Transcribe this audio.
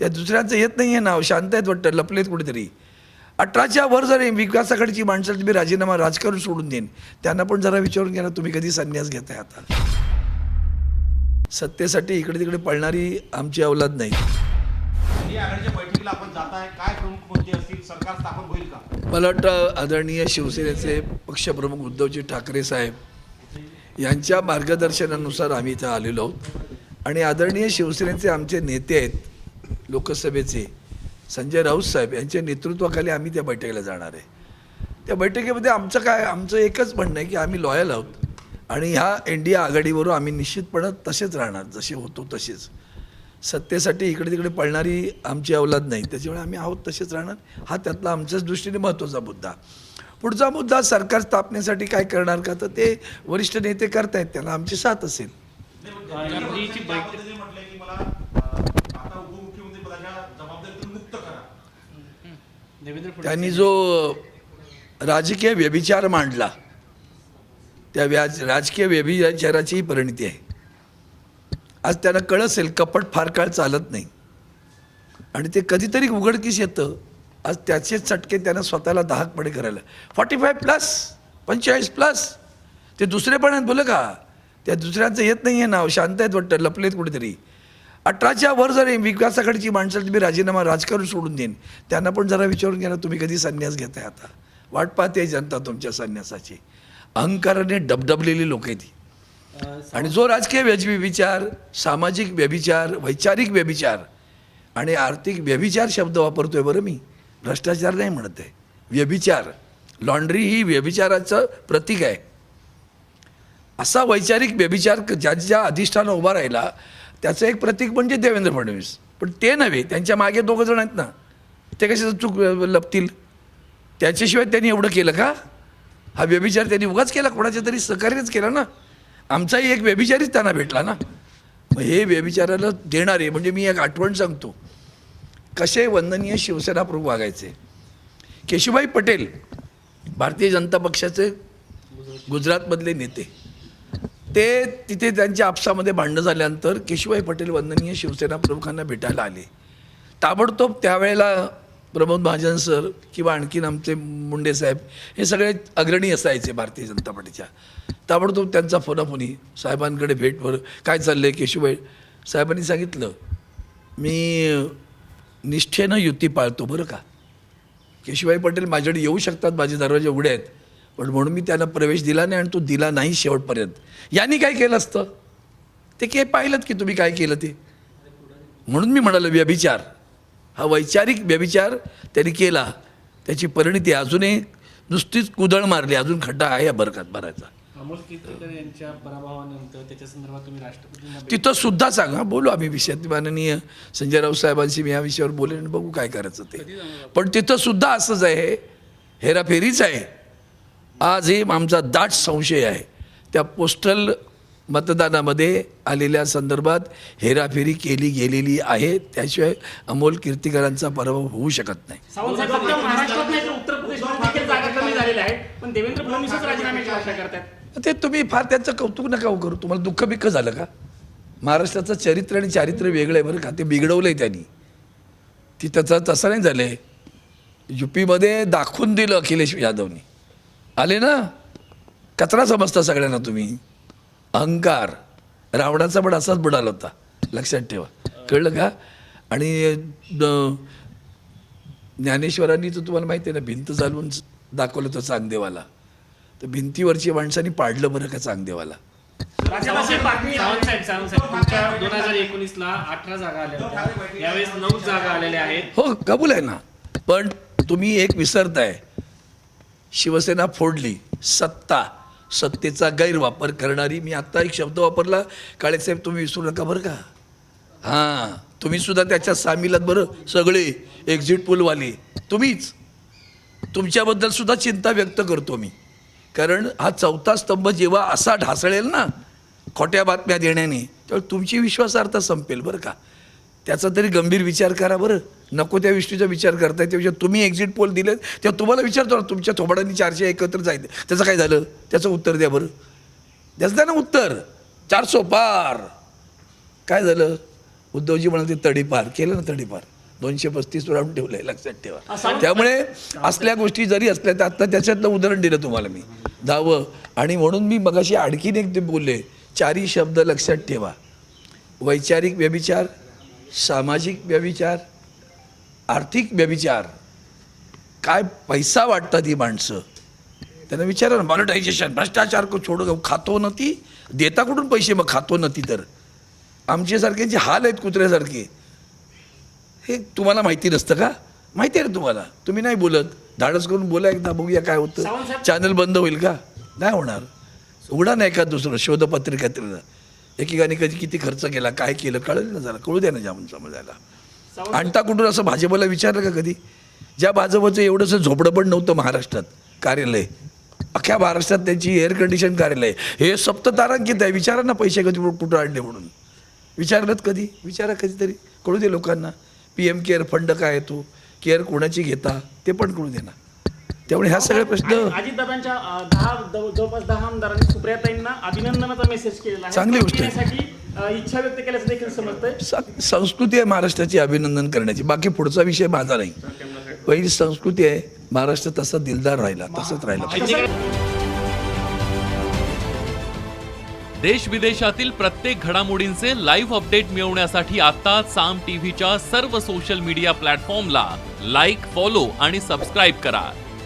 त्या दुसऱ्यांचं येत नाही आहे नाव शांत आहेत वाटतं लपलेत कुठेतरी. अठराच्या वर जर विकास आघाडीची माणसं तुम्ही राजीनामा राजकारण सोडून देईन. त्यांना पण जरा विचारून घ्या ना तुम्ही कधी संन्यास घेताय आता. सत्तेसाठी इकडे तिकडे पळणारी आमची अवलाद नाही. मला वाटतं आदरणीय शिवसेनेचे पक्षप्रमुख उद्धवजी ठाकरे साहेब यांच्या मार्गदर्शनानुसार आम्ही इथं आलेलो आहोत. आणि आदरणीय शिवसेनेचे आमचे नेते आहेत लोकसभेचे. संजय राऊत साहेब यांच्या नेतृत्वाखाली आम्ही त्या बैठकीला जाणार आहे. त्या बैठकीमध्ये आमचं काय आमचं एकच म्हणणं आहे की आम्ही लॉयल आहोत. आणि ह्या इंडिया आघाडीवरून आम्ही निश्चितपणे तसेच राहणार जसे होतो तसेच. सत्तेसाठी इकडे तिकडे पळणारी आमची अवलाद नाही त्याच्यामुळे आम्ही आहोत तसेच राहणार. हा त्यातला आमच्याच दृष्टीने महत्त्वाचा मुद्दा. पुढचा मुद्दा सरकार स्थापनेसाठी काय करणार का? तर ते वरिष्ठ नेते करतायत त्यांना आमची साथ असेल गांधीची बैठक पद्धतीने म्हटलंय की मला अं, आता उपमुख्यमंत्री पदाच्या जबाबदारीतून मुक्त करा देवेंद्र फडणवीस त्यांनी जो राजकीय व्यभिचार मांडला त्या व्याज राजकीय व्यभिचाराची ही परिणती आहे. आज त्यांना कळ असेल कपट फार काळ चालत नाही. आणि ते कधीतरी उघडकीस येतं. आज त्याचे चटके त्यांना स्वतःला दहाकपणे करायला. फॉर्टी फाय प्लस पंचेचाळीस प्लस ते दुसरे पण आहेत बोल का? त्या दुसऱ्यांचं येत नाही आहे नाव. शांत आहेत वाटतं लपलेत कुठेतरी. अठराच्या वर जर विकास आघाडीची माणसं तुम्ही राजीनामा राजकारण सोडून देईन. त्यांना पण जरा विचारून घ्या ना तुम्ही कधी संन्यास घेताय आता? वाट पाहते जनता तुमच्या संन्यासाची. अहंकाराने डबडबलेली लोक आहेत ती आणि जो राजकीय व्यज व्यभिचार सामाजिक व्यभिचार वैचारिक व्यभिचार आणि आर्थिक व्यभिचार शब्द वापरतोय बरं मी. भ्रष्टाचार नाही म्हणत आहे. व्यभिचार. लॉन्ड्री ही व्यभिचाराचं प्रतीक आहे. असा वैचारिक व्यभिचार ज्या ज्या अधिष्ठानं उभा राहिला त्याचं एक प्रतीक म्हणजे देवेंद्र फडणवीस. पण ते नव्हे त्यांच्या मागे दोघं जण आहेत ना. ते कसे चूक लपतील? त्याच्याशिवाय त्यांनी एवढं केलं का? हा व्यभिचार त्यांनी उगाच केला कोणाच्या तरी सहकार्यच केला ना. आमचाही एक व्यभिचारीच त्यांना भेटला ना. मग हे व्यभिचाराला देणारे म्हणजे मी एक आठवण सांगतो. कसे वंदनीय शिवसेना प्रमुख वागायचे? केशुभाई पटेल भारतीय जनता पक्षाचे गुजरातमधले नेते. ते तिथे त्यांच्या आपसामध्ये भांडणं झाल्यानंतर केशुभाई पटेल वंदनीय शिवसेना प्रमुखांना भेटायला आले. ताबडतोब त्यावेळेला प्रमोद महाजन सर किंवा आणखीन आमचे मुंडे साहेब हे सगळे अग्रणी असायचे भारतीय जनता पार्टीच्या. ताबडतोब त्यांचा फोनाफोनी साहेबांकडे भेट भर काय चाललं आहे केशुभाई साहेबांनी सांगितलं मी निष्ठेनं युती पाळतो बरं का? केशुभाई पटेल माझ्याकडे येऊ शकतात माझे दरवाजे उघडे आहेत. पण म्हणून मी त्यांना प्रवेश दिला नाही आणि तो दिला नाही शेवटपर्यंत. यांनी काय केलं असतं? ते काय पाहिलं की तुम्ही काय केलं ते? म्हणून मी म्हणालो व्यभिचार. हा वैचारिक व्यभिचार त्यांनी केला. त्याची परिणती अजूनही नुसतीच कुदळ मारली अजून खड्डा आहे या बरकात भरायचा. तिथं सुद्धा सांगा बोलू आम्ही विषयात. माननीय संजय राऊत साहेबांशी मी या विषयावर बोलेन आणि बघू काय करायचं ते. पण तिथं सुद्धा असंच आहे हेराफेरीच आहे. आजही आमचा दाट संशय आहे. त्या पोस्टल मतदानामध्ये आलेल्या संदर्भात हेराफेरी केली गेलेली आहे. त्याशिवाय अमोल कीर्तिकरांचा पराभव होऊ शकत नाही. ते तुम्ही फार त्यांचं कौतुक नका हो करू. तुम्हाला दुःख बिक्क झालं का? महाराष्ट्राचं चरित्र आणि चारित्र्य वेगळं आहे बरं का. ते बिघडवलं आहे त्यांनी. ती त्याचं तसं नाही झालं आहे युपीमध्ये दाखवून दिलं अखिलेश यादवनी. आले ना कचरा समजता सगळ्यांना तुम्ही. अहंकार. रावणाचा पण असाच बुडाला होता. लक्षात ठेवा. कळलं का? आणि ज्ञानेश्वरांनी तर तुम्हाला माहिती आहे ना भिंत चालवून दाखवलं होतं चांगदेवाला. तर भिंतीवरची माणसांनी पाडलं बरं का चांगदेवाला? दोन हजार एकोणीसला अठरा जागा आल्या होत्या. यावेळेस नऊ जागा आलेल्या आहेत. हो कबूल आहे ना. पण तुम्ही एक विसरताय. शिवसेना फोडली. सत्ता. सत्तेचा गैरवापर करणारी मी आत्ता एक शब्द वापरला. काळेसाहेब तुम्ही विसरू नका बरं का? हां तुम्ही सुद्धा त्याच्यात बरं. सगळे एक्झिट पुलवाले तुम्हीच. तुमच्याबद्दल सुद्धा चिंता व्यक्त करतो मी. कारण हा चौथा स्तंभ जेव्हा असा ढासळेल ना खोट्या बातम्या देण्याने तेव्हा तुमची विश्वासार्हता संपेल बरं का? त्याचा तरी गंभीर विचार करा बरं. नको त्या गोष्टीचा विचार करताय. त्यापेक्षा तुम्ही एक्झिट पोल दिले तेव्हा तुम्हाला विचारतो ना तुमच्या थोबाडांनी चारशे एकत्र जायचे त्याचं काय झालं? त्याचं उत्तर द्या बरं. द्याच द्या ना उत्तर. चारसो पार. काय झालं? उद्धवजी म्हणाले तडीपार. केलं ना तडीपार. दोनशे पस्तीस राऊंड ठेवलंय. लक्षात ठेवा. त्यामुळे असल्या गोष्टी जरी असल्या तर आत्ता त्याच्यातलं उदाहरण दिलं तुम्हाला मी. दहावं आणि म्हणून मी मगाशी आणखीन एक ते बोलले. चारही शब्द लक्षात ठेवा. वैचारिक व्यभिचार सामाजिक व्यभिचार आर्थिक व्यभिचार काय पैसा वाटतात ही माणसं? त्यांना विचारा ना मॉनिटायझेशन भ्रष्टाचार को छोडो खातो न ती. देता कुठून पैसे मग खातो न ती तर? आमच्यासारख्यांचे हाल आहेत कुत्र्यासारखे. हे तुम्हाला माहिती नसतं का? माहिती आहे ना तुम्हाला? तुम्ही नाही बोलत. धाडस करून बोला एकदा बघूया काय होतं. चॅनल बंद होईल का? नाही होणार. उघडा नाही का दुसरं शोधपत्रिकेतलं एकेकाने कधी किती खर्च केला काय केलं कळेल ना जरा कळू द्या ना जाऊन समजायला आणता कुठून असं भाजपला विचारलं का कधी? ज्या भाजपचं एवढंसं झोपडं पण नव्हतं महाराष्ट्रात कार्यालय. अख्ख्या महाराष्ट्रात त्यांची एअर कंडिशन कार्यालय. हे सप्ततारांकित आहे विचारा ना पैसे कधी कुठं आणले म्हणून. विचारलं कधी? विचारा कधीतरी. कळू दे लोकांना. पी एम केअर फंड काय येतो केअर कोणाची घेता? ते पण कळू दे ना. त्यामुळे ह्या सगळे प्रश्न जवळपास दहा आमदारांनी सुप्रियाताईंना अभिनंदनाचा मेसेज केलेला आहे. चांगली गोष्ट आहे. इच्छा व्यक्त केल्याचं देखील समजतंय. स- संस्कृती आहे महाराष्ट्राची अभिनंदन करण्याची. बाकी पुढचा विषय माझा नाही. पहिली संस्कृती आहे महाराष्ट्र तसा दिलदार राहिला तसंच राहिला पाहिजे. देश विदेशातील प्रत्येक घडामोडींचे लाईव्ह अपडेट मिळवण्यासाठी आता साम टीव्हीच्या सर्व सोशल मीडिया प्लॅटफॉर्मला लाईक फॉलो आणि सबस्क्राईब करा.